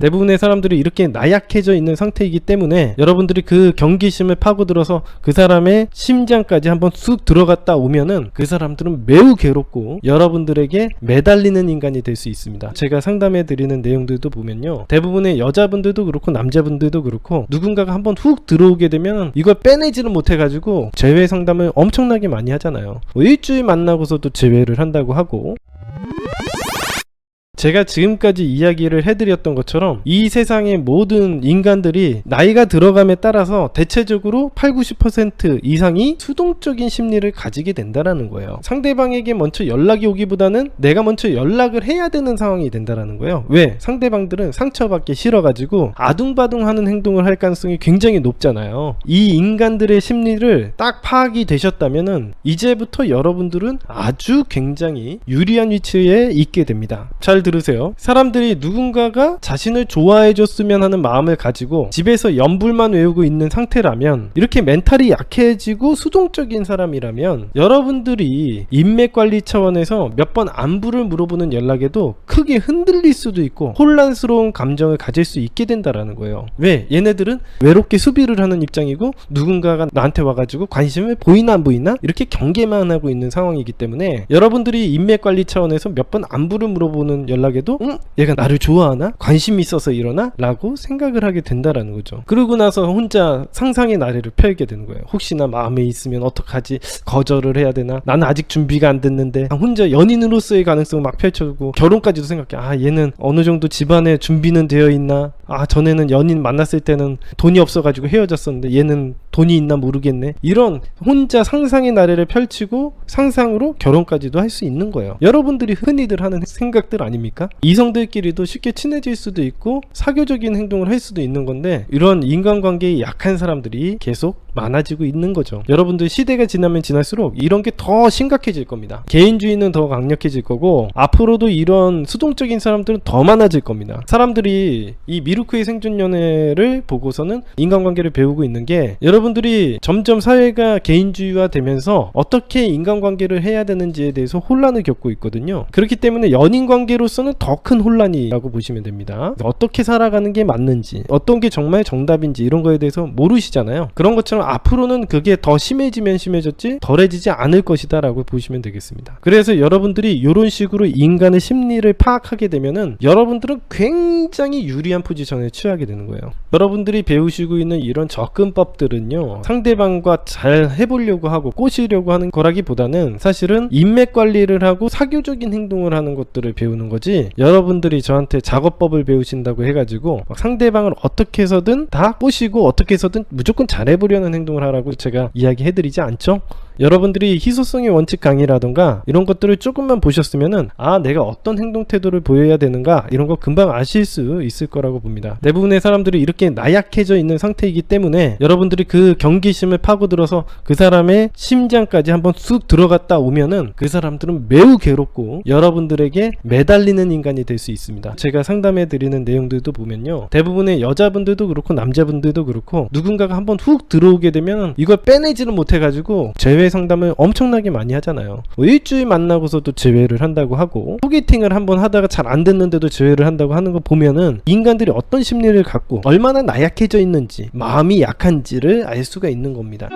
대부분의 사람들이 이렇게 나약해져 있는 상태이기 때문에 여러분들이 그 경계심을 파고들어서 그 사람의 심장까지 한번 쑥 들어갔다 오면은 그 사람들은 매우 괴롭고 여러분들에게 매달리는 인간이 될 수 있습니다. 제가 상담해 드리는 내용들도 보면요. 대부분의 여자분들도 그렇고 남자분들도 그렇고 누군가가 한번 훅 들어오게 되면 이걸 빼내지를 못해 가지고 재회 상담을 엄청나게 많이 하잖아요. 뭐 일주일 만나고서도 재회를 한다고 하고 제가 지금까지 이야기를 해드렸던 것처럼 이 세상의 모든 인간들이 나이가 들어감에 따라서 대체적으로 8, 90% 이상이 수동적인 심리를 가지게 된다라는 거예요. 상대방에게 먼저 연락이 오기보다는 내가 먼저 연락을 해야 되는 상황이 된다라는 거예요. 왜? 상대방들은 상처받기 싫어가지고 아둥바둥하는 행동을 할 가능성이 굉장히 높잖아요. 이 인간들의 심리를 딱 파악이 되셨다면은 이제부터 여러분들은 아주 굉장히 유리한 위치에 있게 됩니다. 잘 들으세요. 사람들이 누군가가 자신을 좋아해줬으면 하는 마음을 가지고 집에서 연불만 외우고 있는 상태라면 이렇게 멘탈이 약해지고 수동적인 사람이라면 여러분들이 인맥 관리 차원에서 몇 번 안부를 물어보는 연락에도 크게 흔들릴 수도 있고 혼란스러운 감정을 가질 수 있게 된다라는 거예요. 왜? 얘네들은 외롭게 수비를 하는 입장이고 누군가가 나한테 와가지고 관심을 보이나 안 보이나 이렇게 경계만 하고 있는 상황이기 때문에 여러분들이 인맥 관리 차원에서 몇 번 안부를 물어보는 연락에도 응? 얘가 나를 좋아하나? 관심이 있어서 이러나? 라고 생각을 하게 된다라는 거죠. 그러고 나서 혼자 상상의 나래를 펼게 되는 거예요. 혹시나 마음에 있으면 어떡하지? 거절을 해야 되나? 나는 아직 준비가 안 됐는데 아, 혼자 연인으로서의 가능성을 막 펼쳐주고 결혼까지도 생각해. 아 얘는 어느 정도 집안에 준비는 되어 있나? 아 전에는 연인 만났을 때는 돈이 없어가지고 헤어졌었는데 얘는 돈이 있나 모르겠네. 이런 혼자 상상의 나래를 펼치고 상상으로 결혼까지도 할 수 있는 거예요. 여러분들이 흔히들 하는 생각들 아닙니까? 이성들끼리도 쉽게 친해질 수도 있고 사교적인 행동을 할 수도 있는 건데 이런 인간관계에 약한 사람들이 계속 많아지고 있는 거죠. 여러분들 시대가 지나면 지날수록 이런 게 더 심각해질 겁니다. 개인주의는 더 강력해질 거고 앞으로도 이런 수동적인 사람들은 더 많아질 겁니다. 사람들이 이 미 루크의 생존 연애를 보고서는 인간관계를 배우고 있는 게 여러분들이 점점 사회가 개인주의화 되면서 어떻게 인간관계를 해야 되는지에 대해서 혼란을 겪고 있거든요. 그렇기 때문에 연인 관계로서는 더 큰 혼란이라고 보시면 됩니다. 어떻게 살아가는 게 맞는지, 어떤 게 정말 정답인지 이런 거에 대해서 모르시잖아요. 그런 것처럼 앞으로는 그게 더 심해지면 심해졌지 덜해지지 않을 것이다 라고 보시면 되겠습니다. 그래서 여러분들이 이런 식으로 인간의 심리를 파악하게 되면은 여러분들은 굉장히 유리한 포지션 에 취하게 되는 거예요. 여러분들이 배우시고 있는 이런 접근법들은요 상대방과 잘 해보려고 하고 꼬시려고 하는 거라기보다는 사실은 인맥 관리를 하고 사교적인 행동을 하는 것들을 배우는 거지 여러분들이 저한테 작업법을 배우신다고 해가지고 막 상대방을 어떻게 해서든 다 꼬시고 어떻게 해서든 무조건 잘해보려는 행동을 하라고 제가 이야기해드리지 않죠? 여러분들이 희소성의 원칙 강의라던가 이런 것들을 조금만 보셨으면은 아 내가 어떤 행동 태도를 보여야 되는가 이런 거 금방 아실 수 있을 거라고 봅니다. 대부분의 사람들이 이렇게 나약해져 있는 상태이기 때문에 여러분들이 그 경계심을 파고들어서 그 사람의 심장까지 한번 쑥 들어갔다 오면은 그 사람들은 매우 괴롭고 여러분들에게 매달리는 인간이 될 수 있습니다. 제가 상담해 드리는 내용들도 보면요. 대부분의 여자분들도 그렇고 남자분들도 그렇고 누군가가 한번 훅 들어오게 되면 이걸 빼내지를 못해 가지고 재회 상담을 엄청나게 많이 하잖아요. 뭐 일주일 만나고서도 재회를 한다고 하고 소개팅을 한번 하다가 잘 안 됐는데도 재회를 한다고 하는 거 보면은 인간들이 어떤 심리를 갖고 얼마나 나약해져 있는지 마음이 약한지를 알 수가 있는 겁니다.